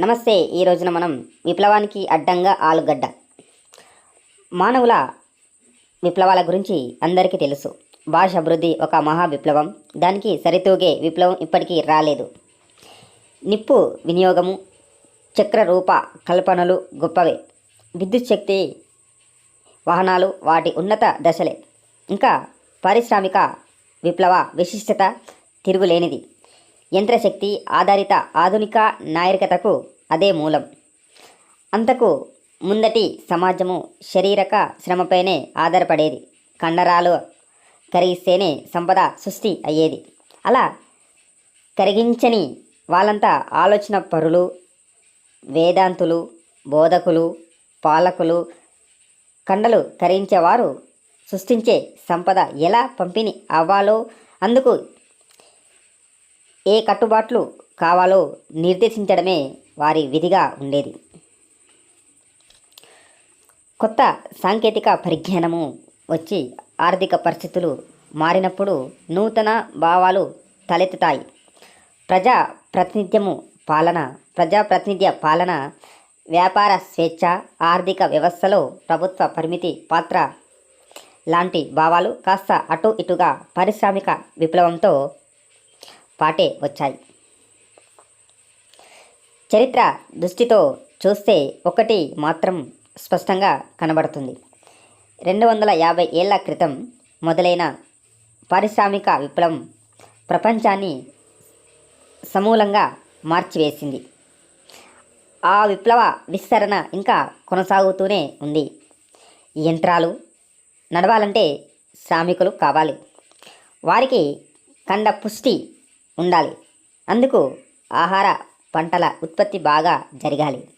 నమస్తే ఈ రోజున మనం విప్లవానికి అడ్డంగా ఆలుగడ్డ. మానవుల విప్లవాల గురించి అందరికీ తెలుసు. భాష అభివృద్ధి ఒక మహా విప్లవం. దానికి సరితూగే విప్లవం ఇప్పటికీ రాలేదు. నిప్పు వినియోగము చక్ర రూప కల్పనలు గొప్పవే. విద్యుత్ శక్తి వాహనాలు వాటి ఉన్నత దశలే. ఇంకా పారిశ్రామిక విప్లవ విశిష్టత తిరుగులేనిది. యంత్రశక్తి ఆధారిత ఆధునిక నాగరికతకు అదే మూలం. అంతకు ముందటి సమాజము శారీరక శ్రమపైనే ఆధారపడేది. కండరాలు కరిగిస్తేనే సంపద సృష్టి అయ్యేది. అలా కరిగించని వాళ్ళంతా ఆలోచన పరులు వేదాంతులు బోధకులు పాలకులు కండలు కరిగించేవారు సృష్టించే సంపద ఎలా పంపిణీ అవ్వాలో అందుకు ఏ కట్టుబాట్లు కావాలో నిర్దేశించడమే వారి విధిగా ఉండేది. కొత్త సాంకేతిక పరిజ్ఞానము వచ్చి ఆర్థిక పరిస్థితులు మారినప్పుడు నూతన భావాలు తలెత్తుతాయి. ప్రజా ప్రాతినిధ్యము పాలన ప్రజాప్రతినిధ్య పాలన వ్యాపార స్వేచ్ఛ ఆర్థిక వ్యవస్థలో ప్రభుత్వ పరిమితి పాత్ర లాంటి భావాలు కాస్త అటు ఇటుగా పారిశ్రామిక విప్లవంతో పాటే వచ్చాయి. చరిత్ర దృష్టితో చూస్తే ఒకటి మాత్రం స్పష్టంగా కనబడుతుంది. రెండు వందల యాభై ఏళ్ళ క్రితం మొదలైన పారిశ్రామిక విప్లవం ప్రపంచాన్ని సమూలంగా మార్చివేసింది. ఆ విప్లవ విస్తరణ ఇంకా కొనసాగుతూనే ఉంది. యంత్రాలు నడవాలంటే శ్రామికులు కావాలి. వారికి కండ పుష్టి ఉండాలి. అందుకు ఆహార పంటల ఉత్పత్తి బాగా జరగాలి.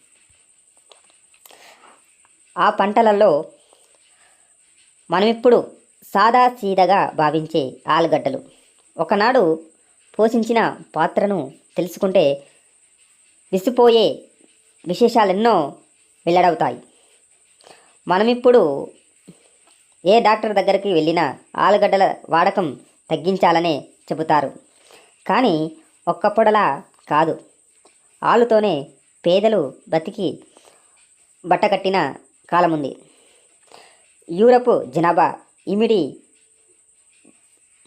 ఆ పంటలలో మనమిప్పుడు సాదా సీదగా భావించే ఆలుగడ్డలు. ఒకనాడు పోషించిన పాత్రను తెలుసుకుంటే విసిపోయే విశేషాలెన్నో వెల్లడవుతాయి. మనమిప్పుడు ఏ డాక్టర్ దగ్గరికి వెళ్ళినా ఆలుగడ్డల వాడకం తగ్గించాలనే చెబుతారు. కానీ ఒక్కప్పుడలా కాదు. ఆలుతోనే పేదలు బతికి బట్టకట్టిన కాలముంది. యూరప్ జనాభా ఇమిడి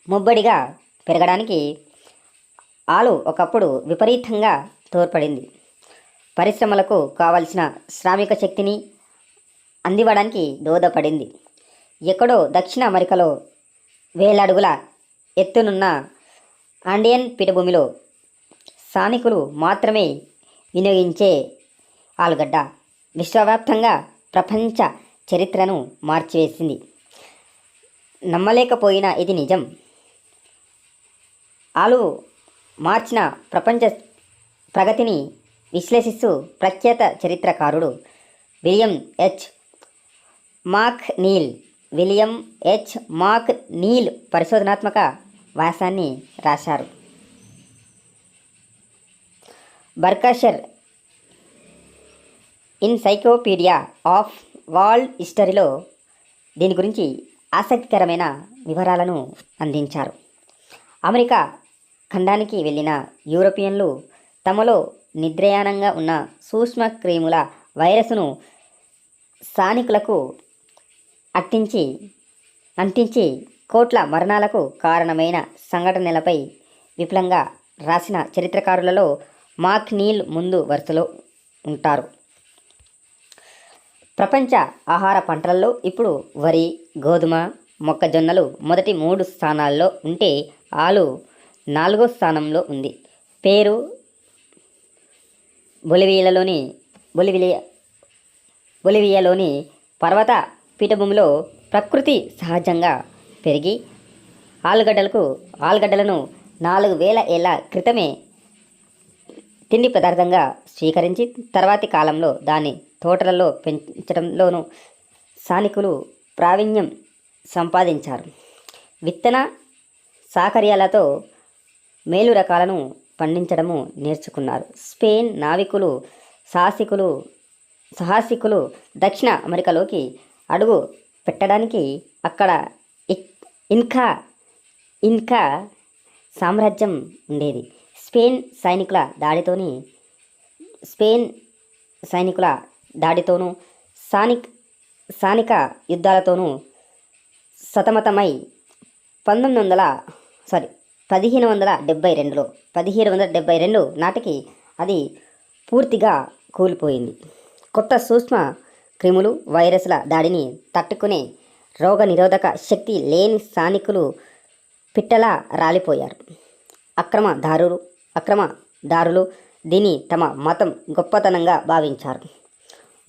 ముబ్బడిగా పెరగడానికి ఆలు ఒకప్పుడు విపరీతంగా తోడ్పడింది. పరిశ్రమలకు కావలసిన శ్రామిక శక్తిని అందివ్వడానికి దోహదపడింది. ఎక్కడో దక్షిణ అమెరికాలో వేలాడుగుల ఎత్తునున్న ఆండియన్ పీఠభూమిలో స్థానికులు మాత్రమే వినియోగించే ఆలుగడ్డ. విశ్వవ్యాప్తంగా ప్రపంచ చరిత్రను మార్చివేసింది. నమ్మలేకపోయినా ఇది నిజం. ఆలు మార్చిన ప్రపంచ ప్రగతిని విశ్లేషిస్తూ ప్రఖ్యాత చరిత్రకారుడు William H. McNeill William H. McNeill పరిశోధనాత్మక వ్యాసాన్ని రాశారు. బర్కాషర్ ఇన్సైక్లోపీడియా ఆఫ్ వరల్డ్ హిస్టరీలో దీని గురించి ఆసక్తికరమైన వివరాలను అందించారు. అమెరికా ఖండానికి వెళ్ళిన యూరోపియన్లు తమలో నిద్రయానంగా ఉన్న సూక్ష్మ క్రీముల వైరస్ను స్థానికులకు అట్టించి అంటించి కోట్ల మరణాలకు కారణమైన సంఘటనలపై విపులంగా రాసిన చరిత్రకారులలో మాక్ నీల్ ముందు వరుసలో ఉంటారు. ప్రపంచ ఆహార పంటలలో ఇప్పుడు వరి గోధుమ మొక్కజొన్నలు మొదటి మూడు స్థానాల్లో ఉంటే ఆలు నాలుగో స్థానంలో ఉంది. పేరు బొలివియాలోని బొలివిలియా బొలివియాలోని పర్వత పీఠభూమిలో ప్రకృతి సహజంగా పెరిగి ఆలుగడ్డలకు ఆలుగడ్డలను నాలుగు వేల ఏళ్ళ క్రితమే తిండి పదార్థంగా స్వీకరించి తర్వాతి కాలంలో దాన్ని తోటలలో పెంచడంలోనూ స్థానికులు ప్రావీణ్యం సంపాదించారు. విత్తన సాకర్యాలతో మేలు రకాలను పండించడము నేర్చుకున్నారు. స్పెయిన్ నావికులు సాహసికులు సాహసికులు దక్షిణ అమెరికాలోకి అడుగు పెట్టడానికి అక్కడ ఇన్కా ఇన్కా సామ్రాజ్యం ఉండేది. స్పెయిన్ సైనికుల దాడితోని స్పెయిన్ సైనికుల దాడితోనూ స్థానిక్ స్థానిక యుద్ధాలతోనూ సతమతమై పంతొమ్మిది వందల సారీ పదిహేను వందల డెబ్బై రెండులో పదిహేను వందల డెబ్బై రెండు నాటికి అది పూర్తిగా కూలిపోయింది. కొత్త సూక్ష్మ క్రిములు వైరస్ల దాడిని తట్టుకునే రోగ నిరోధక శక్తి లేని స్థానికులు పిట్టలా రాలిపోయారు. అక్రమ దారులు అక్రమ దారులు దీని తమ మతం గొప్పతనంగా భావించారు.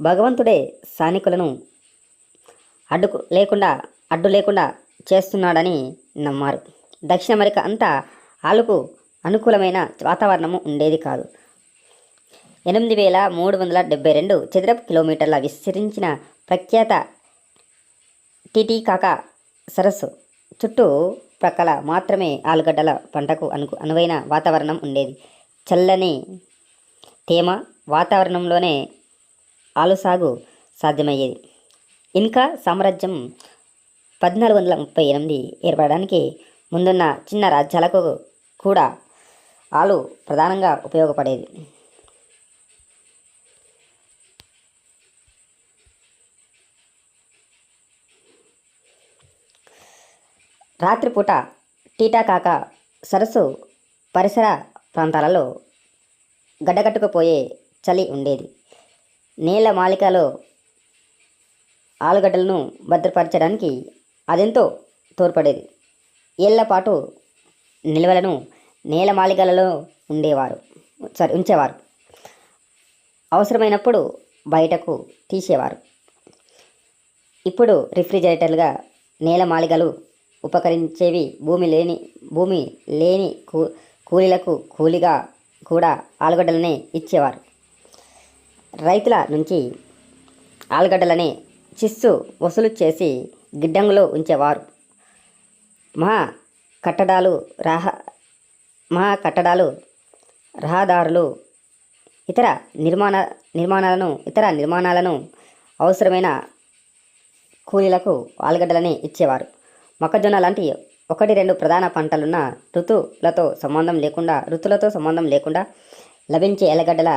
భగవంతుడే స్థానికులను అడ్డుకు లేకుండా అడ్డు లేకుండా చేస్తున్నాడని నమ్మారు. దక్షిణ అమెరికా అంతా ఆలుకు అనుకూలమైన వాతావరణము ఉండేది కాదు. ఎనిమిది వేల మూడు వందల డెబ్బై రెండు చదరపు కిలోమీటర్ల విస్తరించిన ప్రఖ్యాత టీటీ కాక సరస్సు చుట్టూ ప్రక్కల మాత్రమే ఆలుగడ్డల పంటకు అనుకు అనువైన వాతావరణం ఉండేది. చల్లని తేమ వాతావరణంలోనే ఆలు సాగు సాధ్యమయ్యేది. ఇన్కా సామ్రాజ్యం పద్నాలుగు వందల ముప్పై ఎనిమిది ఏర్పడడానికి ముందున్న చిన్న రాజ్యాలకు కూడా ఆలు ప్రధానంగా ఉపయోగపడేది. రాత్రిపూట టీటాకాక సరస్సు పరిసర ప్రాంతాలలో గడ్డకట్టుకుపోయే చలి ఉండేది. నీళ్ళ మాలికలో ఆలుగడ్డలను భద్రపరచడానికి అదెంతో తోడ్పడేది. ఏళ్ళపాటు నిల్వలను నిల్వలను నేలమాళిగలలో ఉండేవారు సారీ ఉంచేవారు. అవసరమైనప్పుడు బయటకు తీసేవారు. ఇప్పుడు రిఫ్రిజిరేటర్లుగా నేలమాళిగలు ఉపకరించేవి భూమి లేని భూమి లేని కూ కూలీలకు కూలిగా కూడా ఆలుగడ్డలనే ఇచ్చేవారు. రైతుల నుంచి ఆలుగడ్డలనే చిస్సు వసూలు చేసి గిడ్డంగులో ఉంచేవారు. మహా కట్టడాలు రహ మహా కట్టడాలు రహదారులు ఇతర నిర్మాణ నిర్మాణాలను ఇతర నిర్మాణాలను అవసరమైన కూలీలకు ఆలుగడ్డలని ఇచ్చేవారు. మొక్కజొన్న లాంటి ఒకటి రెండు ప్రధాన పంటలున్న ఋతువులతో సంబంధం లేకుండా ఋతులతో సంబంధం లేకుండా లభించే ఎలగడ్డల